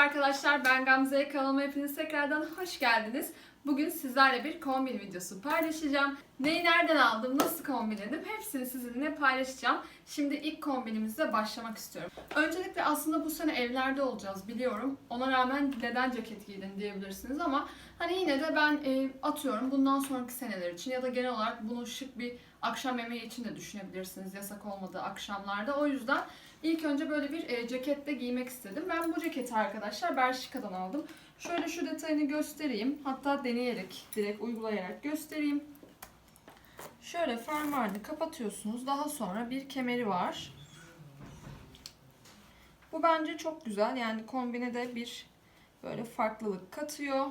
arkadaşlar ben Gamze. Kanalıma hepiniz tekrardan hoş geldiniz. Bugün sizlerle bir kombin videosu paylaşacağım. Neyi nereden aldım, nasıl kombinledim hepsini sizinle paylaşacağım. Şimdi ilk kombinimizle başlamak istiyorum. Öncelikle aslında bu sene evlerde olacağız biliyorum. Ona rağmen neden ceket giydin diyebilirsiniz ama hani yine de ben e, atıyorum bundan sonraki seneler için ya da genel olarak bunu şık bir akşam yemeği için de düşünebilirsiniz yasak olmadığı akşamlarda. O yüzden İlk önce böyle bir e, ceketle giymek istedim. Ben bu ceketi arkadaşlar Bershka'dan aldım. Şöyle şu detayını göstereyim. Hatta deneyerek, direkt uygulayarak göstereyim. Şöyle fermuarını kapatıyorsunuz. Daha sonra bir kemeri var. Bu bence çok güzel. Yani kombine de bir böyle farklılık katıyor.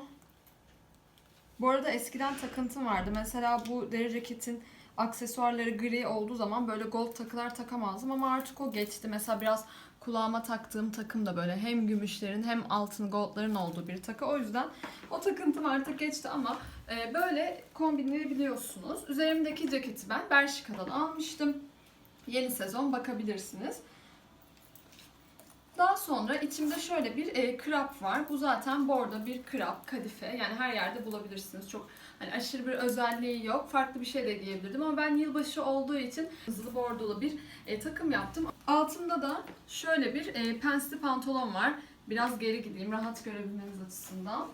Bu arada eskiden takıntım vardı. Mesela bu deri ceketin aksesuarları gri olduğu zaman böyle gold takılar takamazdım ama artık o geçti. Mesela biraz kulağıma taktığım takım da böyle hem gümüşlerin hem altın goldların olduğu bir takı. O yüzden o takıntım artık geçti ama e, böyle kombinleyebiliyorsunuz. Üzerimdeki ceketi ben Bershka'dan almıştım. Yeni sezon bakabilirsiniz. Daha sonra içimde şöyle bir e, krap var. Bu zaten bordo bir krap, kadife. Yani her yerde bulabilirsiniz. Çok hani aşırı bir özelliği yok. Farklı bir şey de giyebilirdim ama ben yılbaşı olduğu için hızlı bordolu bir e, takım yaptım. Altında da şöyle bir e, pensli pantolon var. Biraz geri gideyim rahat görebilmeniz açısından.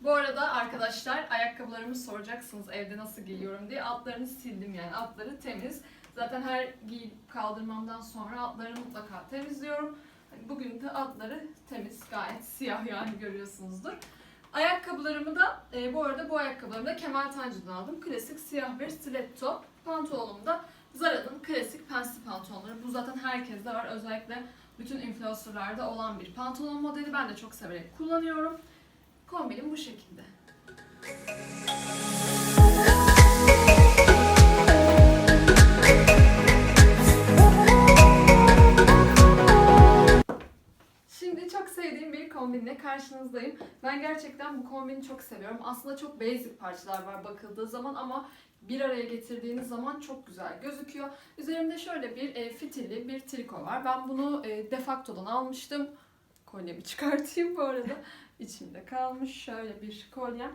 Bu arada arkadaşlar ayakkabılarımı soracaksınız evde nasıl giyiyorum diye. Altlarını sildim yani. Altları temiz. Zaten her giyip kaldırmamdan sonra altlarını mutlaka temizliyorum. Bugün de altları temiz, gayet siyah yani görüyorsunuzdur. Ayakkabılarımı da, e, bu arada bu ayakkabılarımı da Kemal Tancı'dan aldım. Klasik siyah bir stiletto. Pantolonum da Zara'nın klasik pensli pantolonları. Bu zaten herkeste var. Özellikle bütün influencerlarda olan bir pantolon modeli. Ben de çok severek kullanıyorum. Kombinim bu şekilde. Sevdiğim bir kombinle karşınızdayım. Ben gerçekten bu kombini çok seviyorum. Aslında çok basic parçalar var bakıldığı zaman ama bir araya getirdiğiniz zaman çok güzel gözüküyor. Üzerimde şöyle bir e, fitilli bir triko var. Ben bunu e, Defacto'dan almıştım. Kolyemi çıkartayım bu arada. İçimde kalmış şöyle bir kolyem.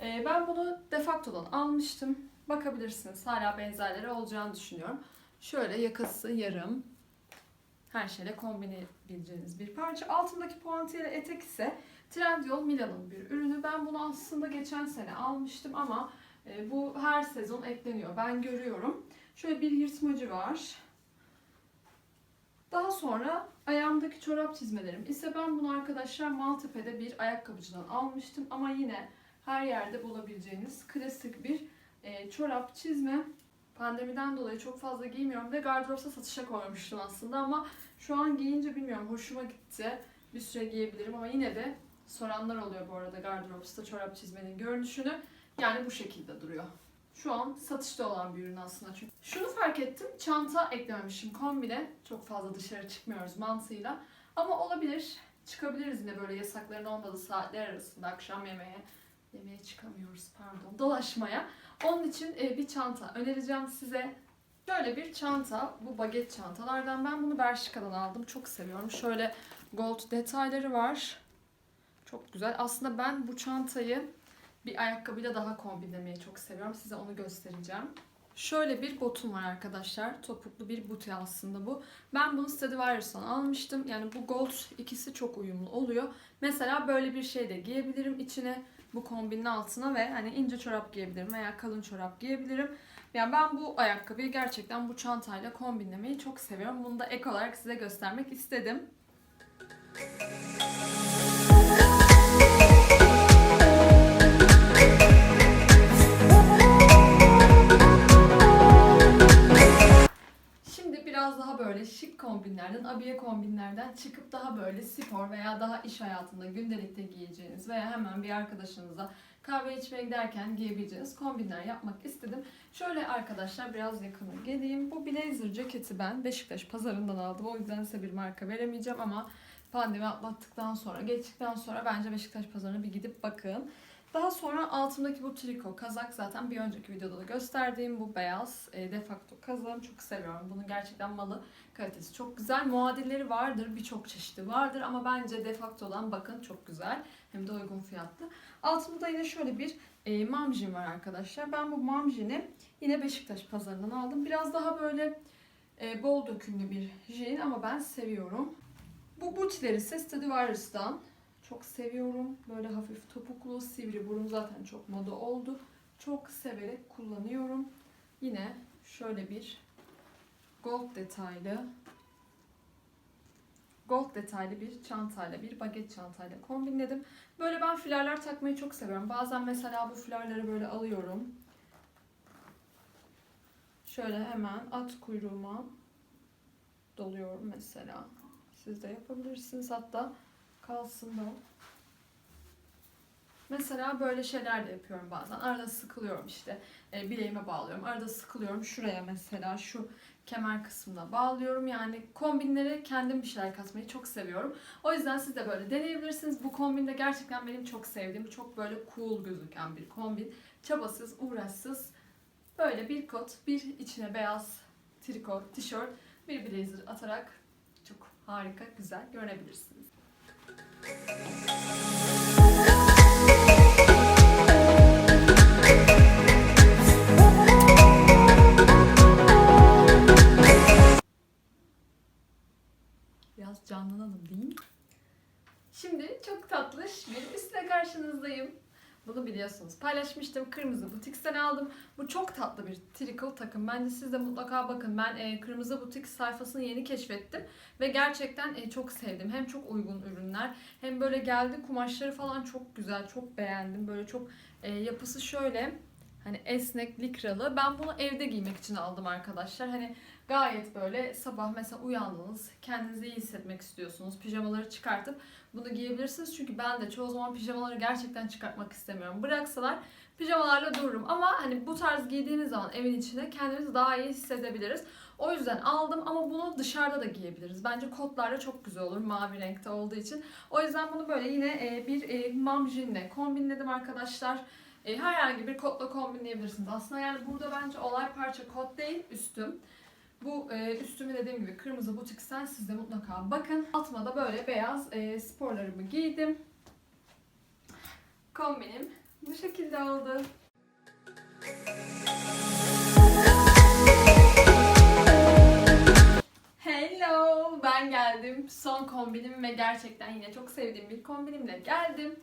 E, ben bunu Defacto'dan almıştım. Bakabilirsiniz. Hala benzerleri olacağını düşünüyorum. Şöyle yakası yarım. Her şeyle kombine edebileceğiniz bir parça. Altındaki puantiyeli etek ise Trendyol Milano'nun bir ürünü. Ben bunu aslında geçen sene almıştım ama e, bu her sezon ekleniyor. Ben görüyorum. Şöyle bir yırtmacı var. Daha sonra ayağımdaki çorap çizmelerim ise ben bunu arkadaşlar Maltepe'de bir ayakkabıcıdan almıştım ama yine her yerde bulabileceğiniz klasik bir e, çorap çizme. Pandemiden dolayı çok fazla giymiyorum ve gardıropta satışa koymuştum aslında ama şu an giyince bilmiyorum hoşuma gitti. Bir süre giyebilirim ama yine de soranlar oluyor bu arada gardıropta çorap çizmenin görünüşünü. Yani bu şekilde duruyor. Şu an satışta olan bir ürün aslında çünkü. Şunu fark ettim. Çanta eklememişim kombine. Çok fazla dışarı çıkmıyoruz mantığıyla. Ama olabilir. Çıkabiliriz yine böyle yasakların olmadığı saatler arasında akşam yemeğe. Yemeğe çıkamıyoruz pardon. Dolaşmaya. Onun için e, bir çanta önereceğim size. Şöyle bir çanta. Bu baget çantalardan. Ben bunu Bershka'dan aldım. Çok seviyorum. Şöyle gold detayları var. Çok güzel. Aslında ben bu çantayı bir ayakkabıyla daha kombinlemeyi çok seviyorum. Size onu göstereceğim. Şöyle bir botum var arkadaşlar. Topuklu bir buti aslında bu. Ben bunu Stradivarius'tan almıştım. Yani bu gold ikisi çok uyumlu oluyor. Mesela böyle bir şey de giyebilirim içine. Bu kombinin altına ve hani ince çorap giyebilirim veya kalın çorap giyebilirim. Yani ben bu ayakkabıyı gerçekten bu çantayla kombinlemeyi çok seviyorum. Bunu da ek olarak size göstermek istedim. Biraz daha böyle şık kombinlerden, abiye kombinlerden çıkıp daha böyle spor veya daha iş hayatında gündelikte giyeceğiniz veya hemen bir arkadaşınıza kahve içmeye giderken giyebileceğiniz kombinler yapmak istedim. Şöyle arkadaşlar biraz yakına geleyim. Bu blazer ceketi ben Beşiktaş pazarından aldım. O yüzden size bir marka veremeyeceğim ama pandemi atlattıktan sonra, geçtikten sonra bence Beşiktaş pazarına bir gidip bakın. Daha sonra altımdaki bu triko kazak zaten bir önceki videoda da gösterdiğim bu beyaz e, defakto kazağım çok seviyorum. Bunun gerçekten malı kalitesi çok güzel. Muadilleri vardır, birçok çeşidi vardır ama bence defaktodan bakın çok güzel. Hem de uygun fiyatlı. Altımda yine şöyle bir e, mamjin var arkadaşlar. Ben bu mamjini yine Beşiktaş pazarından aldım. Biraz daha böyle e, bol dökümlü bir jean ama ben seviyorum. Bu butileri ise Stradivarius'tan çok seviyorum. Böyle hafif topuklu, sivri burun zaten çok moda oldu. Çok severek kullanıyorum. Yine şöyle bir gold detaylı gold detaylı bir çantayla, bir baget çantayla kombinledim. Böyle ben fularlar takmayı çok seviyorum. Bazen mesela bu fularları böyle alıyorum. Şöyle hemen at kuyruğuma doluyorum mesela. Siz de yapabilirsiniz hatta kalsın da. Mesela böyle şeyler de yapıyorum bazen. Arada sıkılıyorum işte. E, bileğime bağlıyorum. Arada sıkılıyorum. Şuraya mesela şu kemer kısmına bağlıyorum. Yani kombinlere kendim bir şeyler katmayı çok seviyorum. O yüzden siz de böyle deneyebilirsiniz. Bu kombin de gerçekten benim çok sevdiğim, çok böyle cool gözüken bir kombin. Çabasız, uğraşsız. Böyle bir kot, bir içine beyaz triko, tişört, bir blazer atarak çok harika, güzel görünebilirsiniz. Biraz canlanalım değil mi? Şimdi çok tatlış bir üstle karşınızdayım. Bunu biliyorsunuz. Paylaşmıştım. Kırmızı butiksten aldım. Bu çok tatlı bir triko takım. Bence siz de mutlaka bakın. Ben e, Kırmızı Butik sayfasını yeni keşfettim. Ve gerçekten e, çok sevdim. Hem çok uygun ürünler. Hem böyle geldi kumaşları falan çok güzel. Çok beğendim. Böyle çok e, yapısı şöyle. Hani esnek, likralı. Ben bunu evde giymek için aldım arkadaşlar. Hani gayet böyle sabah mesela uyandınız. Kendinizi iyi hissetmek istiyorsunuz. Pijamaları çıkartıp bunu giyebilirsiniz. Çünkü ben de çoğu zaman pijamaları gerçekten çıkartmak istemiyorum. Bıraksalar pijamalarla dururum. Ama hani bu tarz giydiğimiz zaman evin içinde kendimizi daha iyi hissedebiliriz. O yüzden aldım ama bunu dışarıda da giyebiliriz. Bence kotlarla çok güzel olur mavi renkte olduğu için. O yüzden bunu böyle yine e, bir e, mamjinle kombinledim arkadaşlar. E, herhangi bir kotla kombinleyebilirsiniz. Aslında yani burada bence olay parça kot değil üstüm. Bu e, üstümü dediğim gibi kırmızı butiksen siz de mutlaka bakın. Altıma da böyle beyaz e, sporlarımı giydim. Kombinim bu şekilde oldu. Hello, ben geldim. Son kombinim ve gerçekten yine çok sevdiğim bir kombinimle geldim.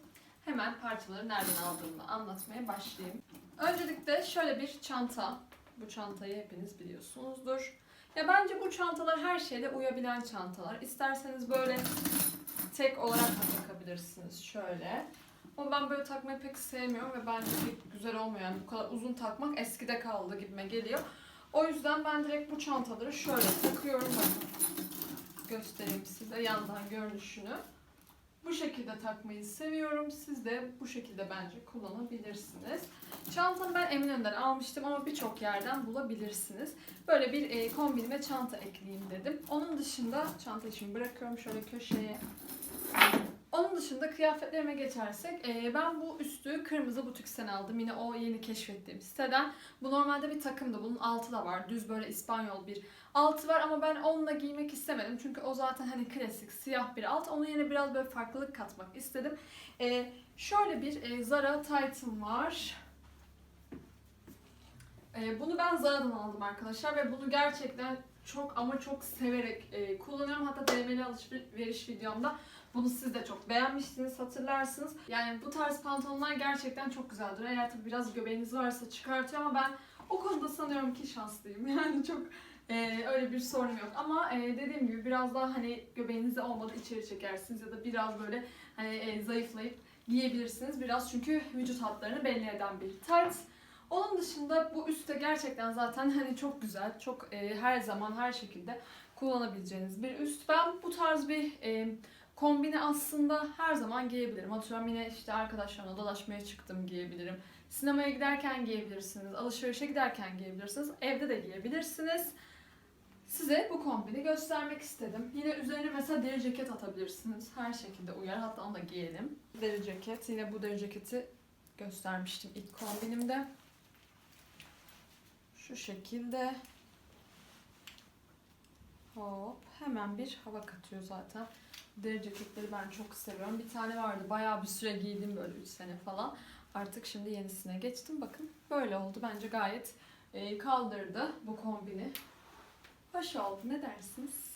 Hemen parçaları nereden aldığımı anlatmaya başlayayım. Öncelikle şöyle bir çanta. Bu çantayı hepiniz biliyorsunuzdur. Ya bence bu çantalar her şeyde uyabilen çantalar. İsterseniz böyle tek olarak da takabilirsiniz şöyle. Ama ben böyle takmayı pek sevmiyorum ve bence pek güzel olmuyor. Yani bu kadar uzun takmak eskide kaldı gibime geliyor. O yüzden ben direkt bu çantaları şöyle takıyorum. Bakın. Göstereyim size yandan görünüşünü. Bu şekilde takmayı seviyorum. Siz de bu şekilde bence kullanabilirsiniz. Çantamı ben Eminönü'nden almıştım ama birçok yerden bulabilirsiniz. Böyle bir e, kombinime çanta ekleyeyim dedim. Onun dışında çantayı şimdi bırakıyorum şöyle köşeye. Onun dışında kıyafetlerime geçersek e, ben bu üstü kırmızı butiksen aldım. Yine o yeni keşfettiğim siteden. Bu normalde bir takımdı. Bunun altı da var. Düz böyle İspanyol bir altı var ama ben onunla giymek istemedim. Çünkü o zaten hani klasik siyah bir alt. Onun yerine biraz böyle farklılık katmak istedim. E, şöyle bir e, Zara Titan var. E, bunu ben Zara'dan aldım arkadaşlar ve bunu gerçekten çok ama çok severek e, kullanıyorum. Hatta DM'li alışveriş videomda bunu siz de çok beğenmiştiniz hatırlarsınız. Yani bu tarz pantolonlar gerçekten çok güzeldir. Eğer tabii biraz göbeğiniz varsa çıkartıyor ama ben o konuda sanıyorum ki şanslıyım. Yani çok e, öyle bir sorunum yok. Ama e, dediğim gibi biraz daha hani göbeğinizde olmadı içeri çekersiniz ya da biraz böyle hani e, zayıflayıp giyebilirsiniz. Biraz çünkü vücut hatlarını belli eden bir tight. Onun dışında bu üstte gerçekten zaten hani çok güzel, çok e, her zaman her şekilde kullanabileceğiniz bir üst. Ben bu tarz bir e, kombini aslında her zaman giyebilirim. Atıyorum yine işte arkadaşlarımla dolaşmaya çıktım giyebilirim. Sinemaya giderken giyebilirsiniz, alışverişe giderken giyebilirsiniz, evde de giyebilirsiniz. Size bu kombini göstermek istedim. Yine üzerine mesela deri ceket atabilirsiniz. Her şekilde uyar. Hatta onu da giyelim. Deri ceket. Yine bu deri ceketi göstermiştim ilk kombinimde. Şu şekilde. Hop. Hemen bir hava katıyor zaten. Deri ceketleri ben çok seviyorum. Bir tane vardı. Bayağı bir süre giydim böyle 3 sene falan. Artık şimdi yenisine geçtim. Bakın böyle oldu. Bence gayet e, kaldırdı bu kombini. Hoş oldu. Ne dersiniz?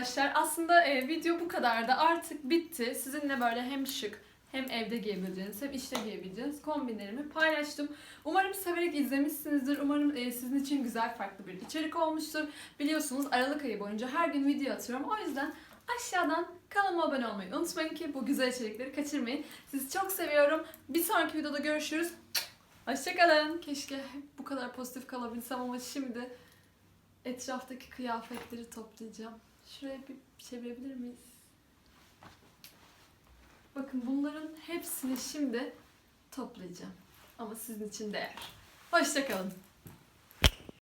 Arkadaşlar aslında e, video bu kadardı. Artık bitti. Sizinle böyle hem şık hem evde giyebileceğiniz hem işte giyebileceğiniz kombinlerimi paylaştım. Umarım severek izlemişsinizdir. Umarım e, sizin için güzel farklı bir içerik olmuştur. Biliyorsunuz Aralık ayı boyunca her gün video atıyorum. O yüzden aşağıdan kanalıma abone olmayı unutmayın ki bu güzel içerikleri kaçırmayın. Sizi çok seviyorum. Bir sonraki videoda görüşürüz. Hoşçakalın. Keşke bu kadar pozitif kalabilsem ama şimdi etraftaki kıyafetleri toplayacağım. Şuraya bir çevirebilir miyiz? Bakın bunların hepsini şimdi toplayacağım. Ama sizin için değer. Hoşçakalın.